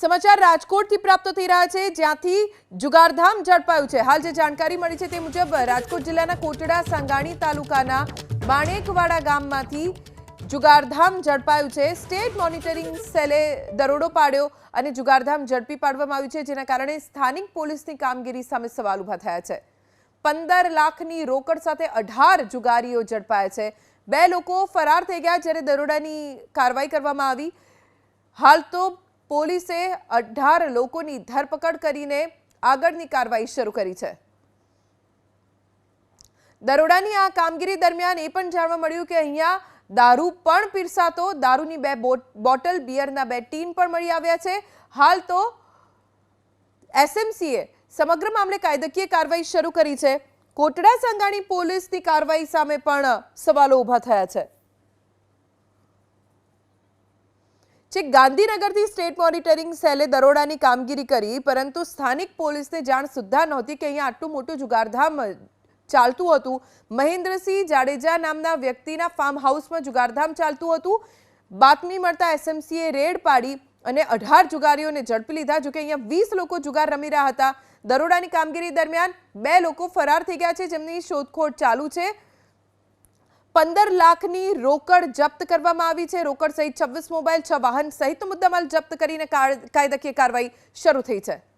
સમાચાર રાજકોટથી પ્રાપ્ત થઈ રહ્યા છે, જ્યાંથી જુગારધામ ઝડપાયું છે. હાલ જે જાણકારી મળી છે તે મુજબ રાજકોટ જિલ્લાના કોટડા, સાંગાણી તાલુકાના બાણેકવાડા ગામમાંથી જુગારધામ ઝડપાયું છે. સ્ટેટ મોનિટરિંગ સેલે દરોડો પાડ્યો અને જુગારધામ ઝડપી પાડવામાં આવ્યું છે, જેના કારણે સ્થાનિક પોલીસની કામગીરી સામે સવાલ ઊભા થયા છે. પંદર લાખની રોકડ સાથે અઢાર જુગારીઓ ઝડપાયા છે. બે લોકો ફરાર થઈ ગયા, જ્યારે દરોડાની કાર્યવાહી કરવામાં આવી. હાલ તો પોલીસે અઢાર લોકોની ધરપકડ કરીને આગળની કાર્યવાહી શરૂ કરી છે. દરોડાની આ કામગીરી દરમિયાન એ પણ જાણવા મળ્યું કે અહીંયા દારૂ પણ પીરસાતો, દારૂની બે બોટ- બોટલ, બિયરના બે ટીન પણ મળી આવ્યા છે. હાલ તો એસએમસીએ સમગ્ર મામલે કાયદાકીય કાર્યવાહી શરૂ કરી છે. કોટડા સંગાણી પોલીસની કાર્યવાહી સામે પણ સવાલો ઊભા થયા છે. જે ગાંધીનગરથી સ્ટેટ મોનિટરિંગ સેલે દરોડાની કામગીરી કરી, પરંતુ સ્થાનિક પોલીસને જાણ સુદ્ધા નહોતી કે અહીંયા આટલું મોટું જુગારધામ ચાલતું હતું. મહેન્દ્રસિંહ જાડેજા નામના વ્યક્તિના ફાર્મ હાઉસમાં જુગારધામ ચાલતું હતું. બાતમી મળતા એસએમસીએ રેડ પાડી અને અઢાર જુગારીઓને ઝડપી લીધા, જોકે અહીંયા વીસ લોકો જુગાર રમી રહ્યા હતા. દરોડાની કામગીરી દરમિયાન બે લોકો ફરાર થઈ ગયા છે, જેમની શોધખોળ ચાલુ છે. પંદર લાખની રોકડ જપ્ત કરવામાં આવી છે. રોકડ સહિત છવ્વીસ મોબાઈલ, છ વાહન સહિત મુદ્દામાલ જપ્ત કરીને કાર- કાયદાકીય કાર્યવાહી શરૂ થઈ છે.